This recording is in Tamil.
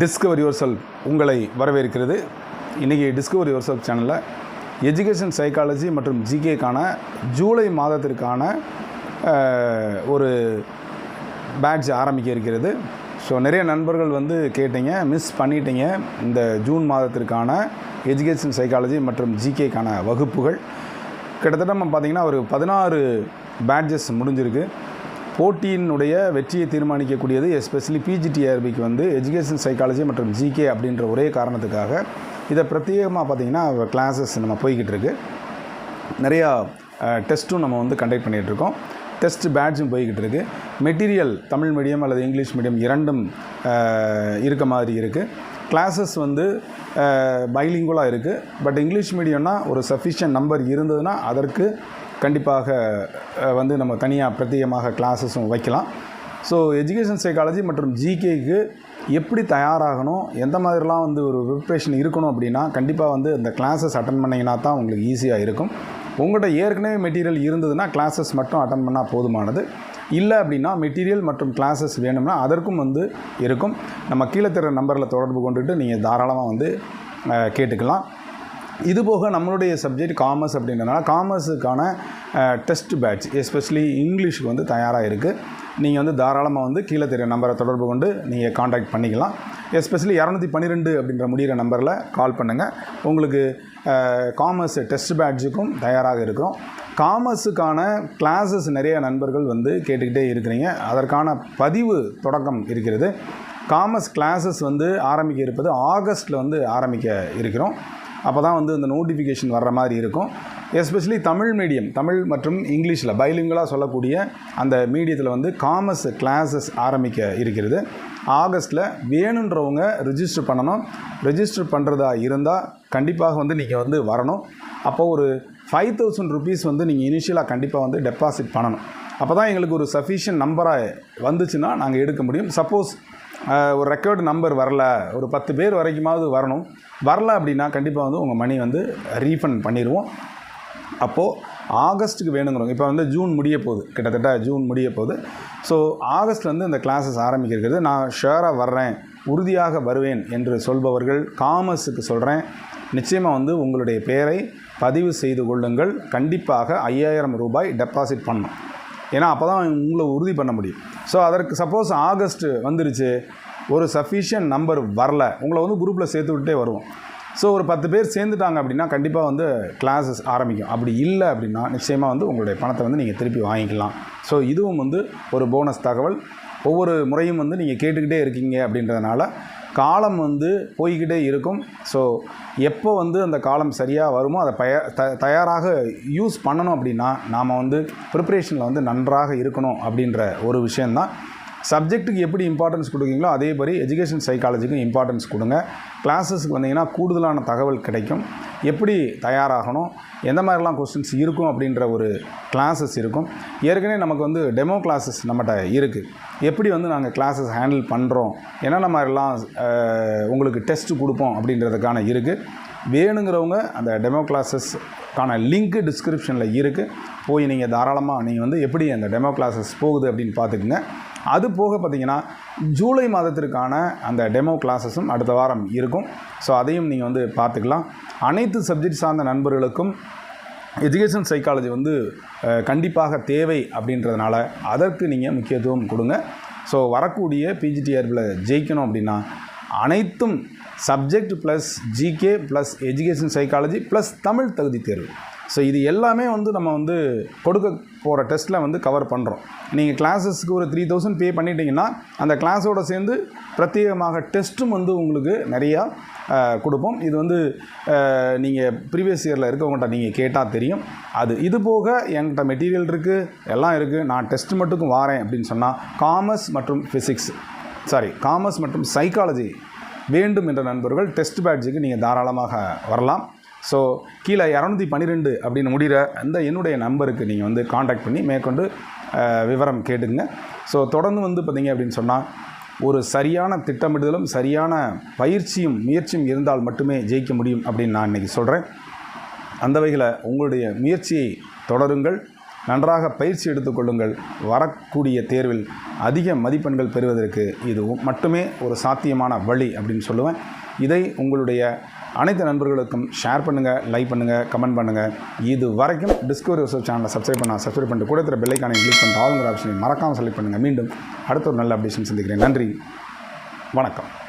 டிஸ்கவர் யுவர் செல்ஃப் உங்களை வரவேற்கிறது. இன்றைக்கி டிஸ்கவர் யுவர் செல்ஃப் சேனலில் எஜுகேஷன் சைக்காலஜி மற்றும் ஜிகேக்கான ஜூலை மாதத்திற்கான ஒரு பேட்ச் ஆரம்பிக்க இருக்கிறது. ஸோ நிறைய நண்பர்கள் வந்து கேட்டீங்க மிஸ் பண்ணிட்டீங்க. இந்த ஜூன் மாதத்திற்கான எஜுகேஷன் சைக்காலஜி மற்றும் ஜிகேக்கான வகுப்புகள். கிட்டத்தட்ட நம்ம பார்த்திங்கன்னா ஒரு பதினாறு பேட்ஜஸ் முடிஞ்சிருக்கு. போட்டியினுடைய வெற்றியை தீர்மானிக்கக்கூடியது எஸ்பெஷலி பிஜிடிஆர்பிக்கு வந்து எஜுகேஷன் சைக்காலஜி மற்றும் ஜிகே அப்படின்ற ஒரே காரணத்துக்காக இதை பிரத்யேகமாக பார்த்திங்கன்னா கிளாஸஸ் நம்ம போய்கிட்டு இருக்கு. நிறையா டெஸ்ட்டும் நம்ம வந்து கண்டக்ட் பண்ணிகிட்டு இருக்கோம். டெஸ்ட் பேட்சும் போய்கிட்டு இருக்கு. மெட்டீரியல் தமிழ் மீடியம் அல்லது இங்கிலீஷ் மீடியம் இரண்டும் இருக்க மாதிரி இருக்குது கிளாஸஸ் வந்து பைலிங்குலாக இருக்குது பட் இங்கிலீஷ் மீடியம்னா ஒரு சஃபிஷியன்ட் நம்பர் இருந்ததுன்னா அதற்கு கண்டிப்பாக வந்து நம்ம தனியாக பிரத்யேகமாக கிளாஸஸும் வைக்கலாம். ஸோ எஜுகேஷன் சைக்காலஜி மற்றும் ஜிகேக்கு எப்படி தயாராகணும் எந்த மாதிரிலாம் வந்து ஒரு ப்ரிப்ரேஷன் இருக்கணும் அப்படின்னா கண்டிப்பாக வந்து இந்த கிளாஸஸ் அட்டன் பண்ணிங்கன்னா தான் உங்களுக்கு ஈஸியாக இருக்கும். உங்கள்கிட்ட ஏற்கனவே மெட்டீரியல் இருந்ததுன்னா கிளாஸஸ் மட்டும் அட்டன் பண்ணால் போதுமானது. இல்லை அப்படின்னா மெட்டீரியல் மற்றும் கிளாஸஸ் வேணும்னா அதற்கும் வந்து இருக்கும். நம்ம கீழே தர நம்பரில் தொடர்பு கொண்டுட்டு நீங்கள் தாராளமாக வந்து கேட்டுக்கலாம். இது போக நம்மளுடைய சப்ஜெக்ட் காமர்ஸ் அப்படின்றனால காமர்ஸுக்கான டெஸ்ட் பேட்ச் எஸ்பெஷலி இங்கிலீஷுக்கு வந்து தயாராக இருக்குது நீங்கள் வந்து தாராளமாக வந்து கீழே தெரிய நம்பரை தொடர்பு கொண்டு நீங்கள் காண்டாக்ட் பண்ணிக்கலாம். எஸ்பெஷலி இரநூத்தி பன்னிரெண்டு அப்படின்ற முடிகிற நம்பரில் கால் பண்ணுங்கள் உங்களுக்கு காமர்ஸ் டெஸ்ட் பேட்சுக்கும் தயாராக இருக்கிறோம். காமர்ஸுக்கான கிளாஸஸ் நிறைய நண்பர்கள் வந்து கேட்டுக்கிட்டே இருக்கிறீங்க. அதற்கான பதிவு தொடக்கம் இருக்கிறது. காமர்ஸ் கிளாஸஸ் வந்து ஆரம்பிக்க இருப்பது ஆகஸ்ட்டில் வந்து ஆரம்பிக்க இருக்கிறோம். அப்போ தான் வந்து இந்த நோட்டிஃபிகேஷன் வர்ற மாதிரி இருக்கும். எஸ்பெஷலி தமிழ் மீடியம் தமிழ் மற்றும் இங்கிலீஷில் பைலிங்கலாக சொல்லக்கூடிய அந்த மீடியத்தில் வந்து காமர்ஸ் கிளாஸஸ் ஆரம்பிக்க இருக்கிறது. ஆகஸ்ட்டில் வேணுன்றவங்க ரிஜிஸ்டர் பண்ணணும். ரிஜிஸ்டர் பண்ணுறதா இருந்தால் கண்டிப்பாக வந்து நீங்கள் வந்து வரணும். அப்போ ஒரு ஃபைவ் தௌசண்ட் ருபீஸ் வந்து நீங்கள் இனிஷியலாக கண்டிப்பாக வந்து டெபாசிட் பண்ணணும். அப்போ தான் எங்களுக்கு ஒரு சஃபிஷியன்ட் நம்பராக வந்துச்சுன்னா நாங்கள் எடுக்க முடியும். சப்போஸ் ஒரு ரெக்கார்டு நம்பர் வரல ஒரு பத்து பேர் வரைக்குமாவது வரணும். வரல அப்படின்னா கண்டிப்பாக வந்து உங்கள் மணி வந்து ரீஃபண்ட் பண்ணிடுவோம். அப்போது ஆகஸ்ட்டுக்கு வேணுங்கிறோம் இப்போ வந்து ஜூன் முடிய போகுது கிட்டத்தட்ட ஜூன் முடிய போகுது. ஸோ ஆகஸ்ட்லேருந்து வந்து இந்த கிளாஸஸ் ஆரம்பிக்கிறது நான் ஷேராக வர்றேன் உறுதியாக வருவேன் என்று சொல்பவர்கள் காமர்ஸுக்கு சொல்கிறேன் நிச்சயமாக வந்து உங்களுடைய பெயரை பதிவு செய்து கொள்ளுங்கள். கண்டிப்பாக ஐயாயிரம் ரூபாய் டெபாசிட் பண்ணணும். ஏன்னா அப்போ தான் உங்களை உறுதி பண்ண முடியும். ஸோ அதற்கு சப்போஸ் ஆகஸ்ட் வந்துருச்சு ஒரு சஃபிஷியன்ட் நம்பர் வரல உங்களை வந்து குரூப்பில் சேர்த்து விட்டே வருவோம். ஸோ ஒரு பத்து பேர் சேர்ந்துட்டாங்க அப்படின்னா கண்டிப்பாக வந்து கிளாஸஸ் ஆரம்பிக்கும். அப்படி இல்லை அப்படின்னா நிச்சயமாக வந்து உங்களுடைய பணத்தை வந்து நீங்கள் திருப்பி வாங்கிக்கலாம். ஸோ இதுவும் வந்து ஒரு போனஸ் தகவல். ஒவ்வொரு முறையும் வந்து நீங்கள் கேட்டுக்கிட்டே இருக்கீங்க அப்படின்றதுனால காலம் வந்து போய்கிட்டே இருக்கும். ஸோ எப்போ வந்து அந்த காலம் சரியாக வருமோ அதை பய த தயாராக யூஸ் பண்ணணும் அப்படின்னா நாம் வந்து ப்ரிப்ரேஷனில் வந்து நன்றாக இருக்கணும் அப்படின்ற ஒரு விஷயந்தான் சப்ஜெக்ட்டுக்கு எப்படி இம்பார்ட்டன்ஸ் கொடுக்குறீங்களோ அதே மாதிரி எஜுகேஷன் சைக்காலஜிக்கும் இம்பார்ட்டன்ஸ் கொடுங்க. கிளாஸஸ்க்கு வந்தீங்கன்னா கூடுதலான தகவல் கிடைக்கும். எப்படி தயாராகணும்? எந்த மாதிரிலாம் கொஸ்டின்ஸ் இருக்கும் அப்படின்ற ஒரு கிளாஸஸ் இருக்கும். ஏற்கனவே நமக்கு வந்து டெமோ கிளாஸஸ் நம்மகிட்ட இருக்குது எப்படி வந்து நாங்கள் கிளாஸஸ் ஹேண்டில் பண்ணுறோம் என்னென்ன மாதிரிலாம் உங்களுக்கு டெஸ்ட் கொடுப்போம் அப்படின்றதுக்கான இருக்குது வேணுங்கிறவங்க அந்த டெமோ கிளாஸஸ்க்கான லிங்க்கு டிஸ்கிரிப்ஷனில் இருக்குது போய் நீங்கள் தாராளமாக நீங்கள் வந்து எப்படி அந்த டெமோ கிளாஸஸ் போகுது அப்படின்னு பார்த்துக்குங்க. அது போக பார்த்தீங்கன்னா ஜூலை மாதத்திற்கான அந்த டெமோ கிளாஸஸும் அடுத்த வாரம் இருக்கும். ஸோ அதையும் நீங்கள் வந்து பார்த்துக்கலாம். அனைத்து சப்ஜெக்ட் சார்ந்த நண்பர்களுக்கும் எஜுகேஷன் சைக்காலஜி வந்து கண்டிப்பாக தேவை அப்படின்றதுனால அதற்கு நீங்கள் முக்கியத்துவம் கொடுங்க. ஸோ வரக்கூடிய பிஜிடிஆர்பில் ஜெயிக்கணும் அப்படின்னா அனைத்தும் subject plus GK plus education psychology plus Tamil தகுதி தேர்வு. ஸோ இது எல்லாமே வந்து நம்ம வந்து கொடுக்க போகிற டெஸ்ட்டில் வந்து கவர் பண்ணுறோம் நீங்கள் கிளாஸஸ்க்கு ஒரு த்ரீ தௌசண்ட் பே பண்ணிட்டீங்கன்னா அந்த கிளாஸோடு சேர்ந்து பிரத்யேகமாக டெஸ்ட்டும் வந்து உங்களுக்கு நிறையா கொடுப்போம். இது வந்து நீங்கள் ப்ரீவியஸ் இயரில் இருக்கவங்கள்ட்ட நீங்கள் கேட்டால் தெரியும். அது இது போக என்கிட்ட மெட்டீரியல் இருக்குது எல்லாம் இருக்குது நான் டெஸ்ட் மட்டுக்கும் வாரேன் அப்படின்னு சொன்னால் காமர்ஸ் மற்றும் ஃபிசிக்ஸ் சாரி காமர்ஸ் மற்றும் சைக்காலஜி வேண்டும் என்ற நண்பர்கள் டெஸ்ட் பேட்ஜுக்கு நீங்கள் தாராளமாக வரலாம். ஸோ கீழே இரநூத்தி பன்னிரெண்டு அப்படின்னு முடிகிற அந்த என்னுடைய நம்பருக்கு நீங்கள் வந்து காண்டாக்ட் பண்ணி மேற்கொண்டு விவரம் கேட்டுங்க ஸோ தொடர்ந்து வந்து பார்த்தீங்க அப்படின்னு சொன்னால் ஒரு சரியான திட்டமிடுதலும் சரியான பயிற்சியும் முயற்சியும் இருந்தால் மட்டுமே ஜெயிக்க முடியும் அப்படின்னு நான் இன்றைக்கி சொல்கிறேன் அந்த வகையில் உங்களுடைய முயற்சியை தொடருங்கள். நன்றாக பயிற்சி எடுத்துக்கொள்ளுங்கள் வரக்கூடிய தேர்வில் அதிக மதிப்பெண்கள் பெறுவதற்கு இது மட்டுமே ஒரு சாத்தியமான வழி அப்படின்னு சொல்லுவேன். இதை உங்களுடைய அனைத்து நண்பர்களுக்கும் ஷேர் பண்ணுங்கள் லைக் பண்ணுங்கள் கமெண்ட் பண்ணுங்கள் இது வரைக்கும் டிஸ்கவரி ரிசர்ச் சேனலை சப்ஸ்கிரைப் பண்ண சப்ஸ்கிரைப் பண்ணிட்டு கூட இருக்கிற பெல்லைக்கானை கிளிக் பண்ணிட்டு ஆளுங்கிற ஆப்ஷனை மறக்காமல் செலக்ட் பண்ணுங்கள் மீண்டும் அடுத்த ஒரு நல்ல அப்டேஷன் சந்திக்கிறேன். நன்றி. வணக்கம்.